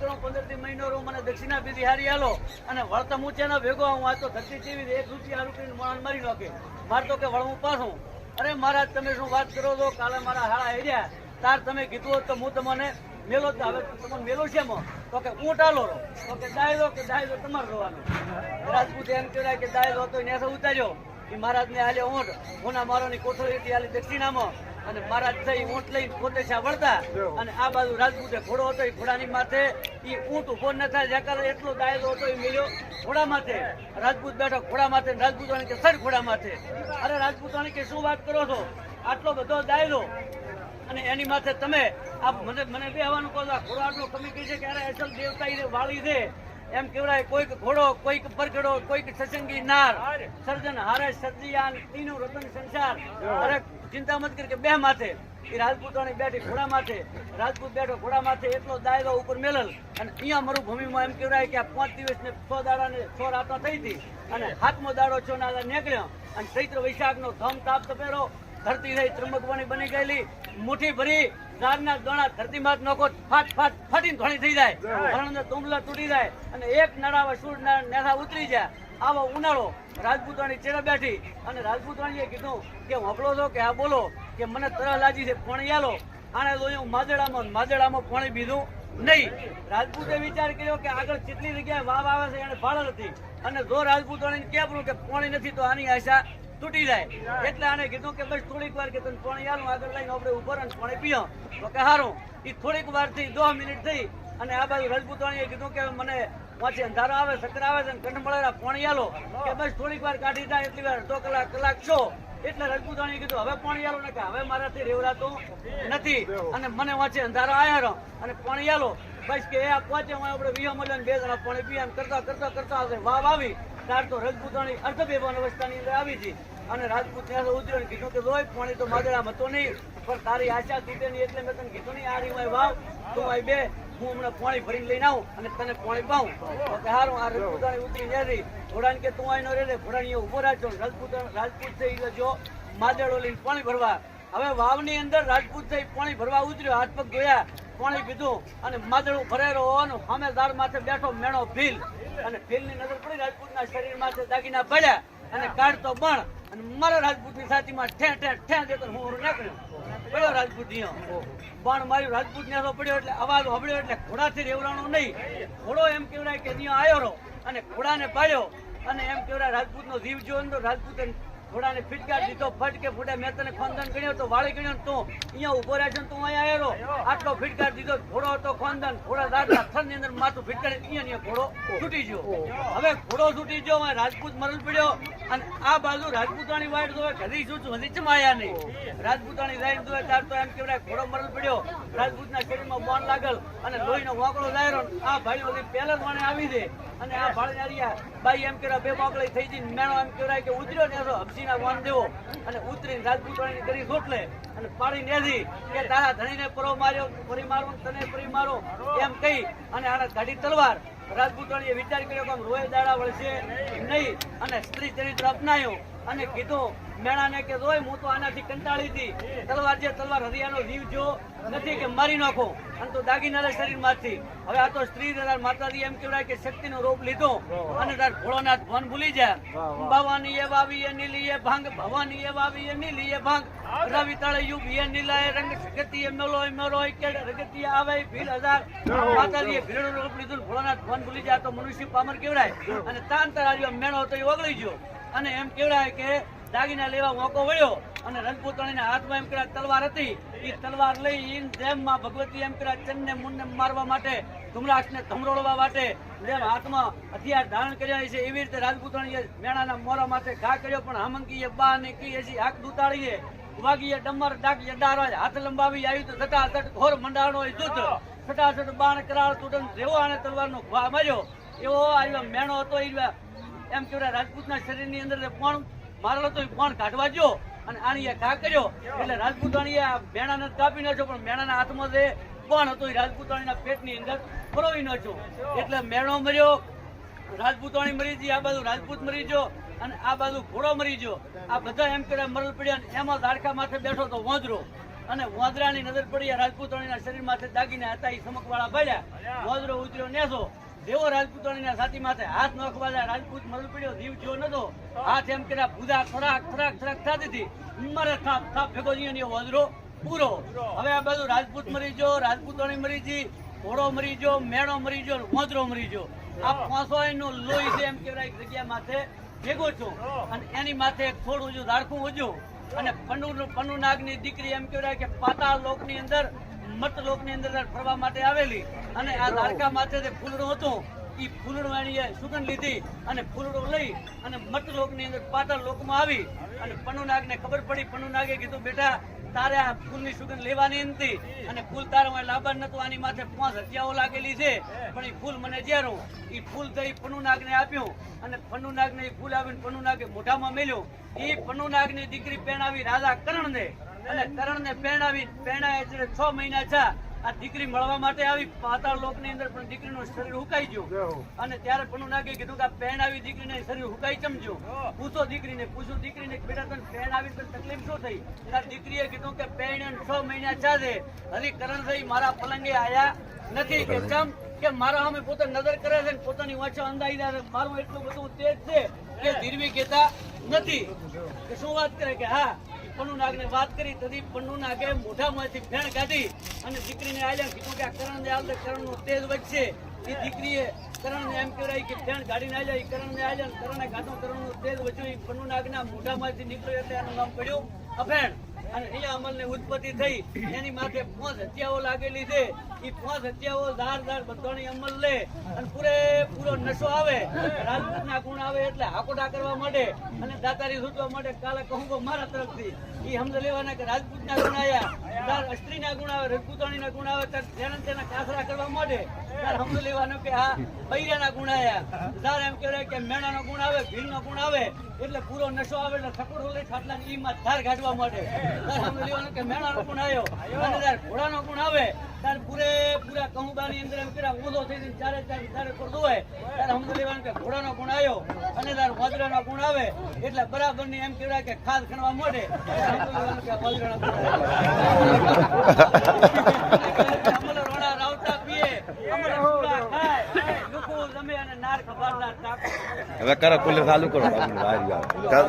કરો પંદર મહિનો રહું મને દક્ષિણા બીજી હારી આલો અને વળતા મૂચેના ભેગો હું તો ધરતી ચીવી એક રૂપિયા રૂપિયા માણ મારી નાખે. માર તો કે વળવું પાછું. અરે મહારાજ, તમે શું વાત કરો છો? કાલે મારા હાડા હેર્યા તાર તમે કીધું હોત તો હું તમને મેલો તો હવે તમને મેલો છે તો કે ઊંટ આલો. તો કે દાયલો કે દાયલો તમારે રોવાનો રાજપૂત એમ કહેવાય કે દાયલો હતો એને ઉતાર્યો. એ મહારાજને ને હાલ્યો ઊંટ. હોના મારોની કોઠડી હતી હાલી દક્ષિણામાં. અને મહારાજ થઈ ઊંટ લઈને પોતે વળતા. અને આ બાજુ રાજપૂતે ઘોડો હતો એ ઘોડાની માથે એ ઊંટ ઊભો ન થાય. જ્યાં એટલો દાયલો હતો એ મિલ્યો ઘોડા માથે. રાજપૂત બેઠો ઘોડા માથે અને રાજપૂતાણી કે સર ઘોડા માથે. અરે રાજપૂતાણી કે શું વાત કરો છો? આટલો બધો દાયલો અને એની માથે તમે આ મને મને બે આવવાનું કહો આ ઘોડો આટલો કમી કહી છે કે અરે અસલ દેવતા ઈને વાળી દે એમ કેવડાય કોઈક ઘોડો કોઈક પરગડો કોઈક સસંગી નાર. સર્જન હારે સર્જિયાન તીનું રતન સંસાર. અરે ચિંતા મત કરી કે બે માથે. એ રાજપૂતાણી બેઠી ઘોડા માથે. રાજપૂત બેઠો ઘોડા માથે એટલો દાયરો ઉપર મેલલ. અને અહીંયા મરુભૂમિમાં એમ કહેવાય કે આ પાંચ દિવસ ને છ દાડા ને છ રાતો થઈ હતી. અને હાથમો દાડો છો ના નીકળ્યો. અને ચૈત્ર વૈશાખ નો ધમ તાપ તપેરો ધરતી રહી ત્રંબકવાણી બની ગયેલી. મુઠ્ઠી ભરી ઝાડના દોણા ધરતી માં નોખો ફાટ ફાટ ફાટીને ધોણી થઈ જાય. હરણના તુંબલા તૂટી જાય. અને એક નડાવા સૂર નેથા ઉતરી જાય. આવો, ઉનાળો. રાજપૂતાણી ચેડા બેઠી અને રાજપૂતાણીએ કીધું કે હોપલો છો કે આ બોલો કે મને તરહ લાજી છે પાણી આલો. આને હું માજડામાં માજડામાં પાણી પીધું નહીં. રાજપૂતે વિચાર કર્યો કે આગળ કેટલી જગ્યાએ વાવ આવે છે, એને ફાળો નથી. અને જો રાજપૂતાણીને કહેવું કે પાણી નથી, તો આની આશા તૂટી જાય. એટલે આને કીધું કે બસ થોડીક વાર કે તને પાણી આલું, આગળ લઈને આપણે ઉપર અને પાણી પીઓ. તો કે સારું એ થોડીક વારથી દો મિનિટ થઈ અને આ બાજુ રાજપૂતાણીએ કીધું કે મને પછી અંધારો આવે સકર આવે છે કંઠ મળેલા પાણી આલો, કે બસ થોડીક વાર કાઢી જાય એટલી વાર અડધો કલાક કલાક છો. એટલે રજપૂતાણી કીધું, હવે પોણિયાલો ને કે હવે મારાથી રેવડાતું નથી. અને મને વાંચે અંધારો આવ્યો અને પોણિયાલો બસ કે આ પહોંચે આપણે વિહો મળ્યો બે જણા પાણી એમ કરતા કરતા કરતા આવશે વાવ આવી. ત્યાર તો રજપૂતાણી અર્ધ બેભાન અવસ્થાની અંદર આવી હતી અને રાજપૂત ત્યાં ઉતર્યો કીધું કે, લોહી પાણી તો માદળામાં હતો નહીં, પણ તારી આશા તૂટે નહીં એટલે મેં તને કીધું નહીં, આ રીવાય વાવ, તો ભાઈ બે. હું હમણાં પાણી ભરીને લઈને આવું અને તને પાણી પાઉં. કે હારું, આ રાજપૂતાણી ઉતરી નથી ઘોડાને કે તું આઈનો રે રે ઘોડાની ઊભો રાખજો. રાજપૂત રાજપૂત થઈ ગયો જો માદળો લઈને પાણી ભરવા. હવે વાવની અંદર રાજપૂત થઈ પાણી ભરવા ઉતર્યો, હાથ પગ ધોયા, પાણી પીધું અને માદળું ભરેલો હોવાનું સામે દાર માથે બેઠો મેણો ભીલ. અને ભીલની નજર પડી રાજપૂતના શરીર માથે દાગીના પડ્યા અને કાઢતો બણ. અને મારા રાજપૂતની છાતીમાં ઠે ઠે ઠે દેતો હું ઓરો નીકળ્યો પડ્યો રાજપૂત અહીંયા બણ માર્યું રાજપૂત ને પડ્યો એટલે અવાજ સાંભળ્યો એટલે ઘોડાથી રેવડાણો નહીં. ઘોડો એમ કેવડાય કે અહીંયા આવ્યો રહો અને ઘોડાને પાડ્યો અને એમ કહેવાય રાજપૂતનો જીવ જોયો ને તો રાજપૂતે ઘોડાને ફિટકાર દીધો ફટ કે ફૂટે, મેં તને ખોંદન ગણ્યો તો વાળી ગણ્યો તો. અહીંયા ઊભો રહ્યા છે ને તું અહીંયા આવ્યો આટલો ફિટકાર દીધો, ઘોડો હતો ખોંદન ઘોડા દાદા થરની અંદર માથું ફિટકાર અહીંયા ઘોડો છૂટી ગયો. હવે ઘોડો છૂટી ગયો રાજપૂત મરણ પડ્યો. અને આ બાજુ રાજપૂતાણી વાઈટ જોવે ઘરી છું? હજી ચમાયા નહીં. રાજપૂતાણી લાઈન જોવે ત્યાર તો એમ કેવડાય ઘોડો મરલ પડ્યો. રાજપૂતના શરીરમાં બોન લાગલ અને લોહીનો વાંકડો લાયરો આ ભાઈ બધી પહેલા વાણે આવી દે અને આ ભાળનારિયા બાઈ એમ કેવડા બે મોકળી થઈ જઈને મેણો એમ કેવડાય કે ઉતર્યો ને એસો હબસીના વાન દેવો. અને ઉતરીને રાજપૂતાણી કરી સોટલે અને પાડી નેધી કે તારા ધણીને પરો માર્યો ફરી મારો તને ફરી મારો. એમ કહી અને આને ગાડી તલવાર. રાજપૂતાણીએ વિચાર કર્યો કે રોય દાડા વળશે નહીં અને સ્ત્રી ચરિત્ર અપનાયો. અને કીધું મેણાને કે રોય હું તો આનાથી કંટાળી હતી. તલવાર છે, તલવાર હરિયાનો જીવ જો, નથી કે મારી નાખો. અને તો દાગીના શરીરમાંથી. હવે આ તો સ્ત્રી તાર માતાજી એમ કેવડાય કે શક્તિનો રૂપ લીધો. અને તાર ભોળોનાથ ભવન ભૂલી જાય. ભવાની એ વાવી, એ નીલી એ ભાંગ. ભવાની એ વાવી, એ નીલી એ ભાંગ. રવિ તળે યુગ, એ નીલાય રંગ. ગતિ એ મેલો એ મેલો એ કેડ રગતિ આવે, ભીલ હજાર. માતાજીએ ભીડનું રૂપ લીધું ભોળોનાથ ભન ભૂલી જાય. તો મનુષ્ય પામર કેવડાય અને તાન તરાજ્યો મેળો તો એ ઓગળી ગયો. અને એમ કેવડાય કે દાગીના લેવા મોકો વળ્યો અને રણપૂતણીના હાથમાં એમ કર્યા તલવાર હતી. એ તલવાર લઈ ઈન જેમમાં ભગવતી એમ કર્યા ચંદને મુંડને મારવા માટે ધુમરાક્ષને ધમરોળવા માટે જેમ હાથમાં હથિયાર ધારણ કર્યા છે, એવી રીતે રાજપૂતાણીએ મેણાના મોરા માથે ઘા કર્યો. પણ હામંકીએ બા ને કી એસી હાક દુતાળીએ વાગીએ ડમર ડાકીએ ડારો હાથ લંબાવી આવ્યું તો સટાસટ ઘોર મંડાણો એ દૂત સટાસટ બાણ કરાર તૂટન જેવો અને તલવારનો ઘા માર્યો. એવો આવ્યો મેણો હતો એ એમ કેવડા રાજપૂતના શરીરની અંદર પણ મારેલો તો પણ કાઢવા જો અને આણીએ ઘા કર્યો. એટલે રાજપૂતાણીએ મેણાને કાપી નાખ્યો, પણ મેણાના હાથમાં જે પણ હતો એ રાજપૂતાણીના પેટની અંદર પરોવી નાખ્યો. એટલે મેણો મર્યો, રાજપૂતાણી મરી આ બાજુ રાજપૂત મરી ગયો અને આ બાજુ ઘોડો મરી ગયો. આ બધા એમ કર્યા મરલ પડ્યા અને એમાં દાડકા માથે બેઠો તો વાંદરો. અને વાંદરાની નજર પડી રાજપૂતાણીના શરીર માથે દાગીને હતા, એ સમકવાળા પડ્યા વાંદરો ઉતર્યો નેસો. દેવો રાજપૂતોની સાથી માથે હાથ નોખવા જાય રાજપૂત મરલ પડ્યો, જીવ જીવો નતો. હાથ એમ કર્યા, ભૂદા ખોરાક ખોરાક ખોરાક થતી હતી મારે થાપ થાપ ભેગો થયો વજરો પૂરો. હવે આ બધું રાજપૂત મરી જો રાજપૂતોની મરી જી ઘોડો મરી જો મેળો મરી જો વજરો મરી જો આ પાંચસો એનો લોહી છે એમ એક જગ્યા માથે ભેગો છો અને એની માથે એક થોડું જો ધારખું ઉજ્યું અને પન્નુ પન્નુ નાગની દીકરી એમ કહેવાય કે પાતાળ લોકની અંદર મત લોકની અંદર ફરવા માટે આવેલી. અને આ દ્વારકા માથે જે ફૂલડું હતું એ ફૂલડું એણીએ સુગંધ લીધી અને ફૂલડું લઈ અને મત લોકની અંદર પાતાળ લોકમાં આવી અને પન્નુ નાગને ખબર પડી, પનુનાગે કીધું, બેટા, તારે આ ફૂલની સુગંધ લેવાની નથી. અને ફૂલ તારા લાભાર નતું આની માથે પાંચ હત્યાઓ લાગેલી છે. પણ એ ફૂલ મને જ્યારું એ ફૂલ થઈ પન્નુ નાગને આપ્યું અને પન્નુ નાગને એ ફૂલ આવીને પનુનાગે મોઢામાં મેલ્યું. એ પન્નુ નાગની દીકરી પહેણાવી રાજા કરણને અને કરણને પહેણાવી, પહેણાય છ મહિના છે આ દીકરી મળવા માટે આવી પાતાળ લોકની અંદર પણ દીકરીનું શરીર હુકાઈ ગયું. અને ત્યારે પણ નાગે કીધું કે આ આવી દીકરીને શરીર હુકાઈ ચમજ્યું પૂછો દીકરીને પૂછું દીકરીને કે બેટા તને આવી તને તકલીફ શું થઈ? તાર દીકરીએ કીધું કે પહેણ્યા છ મહિના ચાલે. હજી કરણ થઈ મારા પલંગે આયા નથી. કે ચમ? કે મારા સામે પોતે નજર કરે છે ને પોતાની વાંચો અંદાજી દે મારું એટલું બધું તેજ છે કે ધીરવી કહેતા નથી. કે શું વાત કરે કે હા? પન્નુ નાગને વાત કરી, તદી પન્નુ નાગે મોઢામાંથી ફેણ કાઢી અને દીકરીને આલ્યા. કીધું કે આ કરણને દે, કરણનું તેજ વધશે. એ દીકરીએ કરણને એમ કહેવાય કે ફેણ કાઢીને આલ્યા. એ કરણને આલ્યા ને કરણે કરણ નો તેજ વધ્યો. એ પન્નુ નાગના મોઢામાંથી નીકળ્યો એટલે એનું નામ પડ્યું અફેણ અને અહીંયા અમલને ઉત્પત્તિ થઈ. એની માથે પાંચ હત્યાઓ લાગેલી છે. એ પાંચ હત્યાઓ ધાર ધાર બધાની અમલ લે. અને પૂરેપૂરો નશો આવે. રાજપૂતના ગુણ આવે એટલે હાકોટા કરવા માટે અને દાતારી છૂટવા માટે કાલે કહું મારા તરફથી. એ સમજ લેવાના કે રાજપૂતના ગુણ તાર અસ્ત્રીના ગુણ આવે રજપૂતાણીના ગુણ આવે તાર તેના કાસરા કરવા માટે ત્યારે સમજ લેવાનું કે આ બૈરાના ગુણ આવ્યા તારે એમ કહેવાય કે મેણાનો ગુણ આવે, ભીલનો ગુણ આવે, એટલે પૂરો નશો આવે, એટલે થકડો લઈ ખાટલા ઈ માં ધાર કાઢવા માટે તાર સમજ લેવાનું કે મેણાનો ગુણ આવ્યો અને ઘોડા ઘોડાનો ગુણ આવે તાર પૂરે પૂરા કહુબાની અંદર એમ કર્યા ઊંધો થઈ જઈને ચારે ચાર ચારે કરતો હોય તારે સમજ લેવાનું કે ઘોડાનો ગુણ આવ્યો અને તાર વાદરાનો ગુણ આવે. એટલે બરાબરની એમ કહેવાય કે ખાદ ખણવા માટે સમજ કે વાદરાનો ગુણ આવ્યો. અમલ રોણા રાવતા પીએ અમલ સુરા ખાય. લુકુ જમે અને નાર ખબરદાર ટાંકો. હવે કરો કુલે ચાલુ કરો. તમારા ચાલ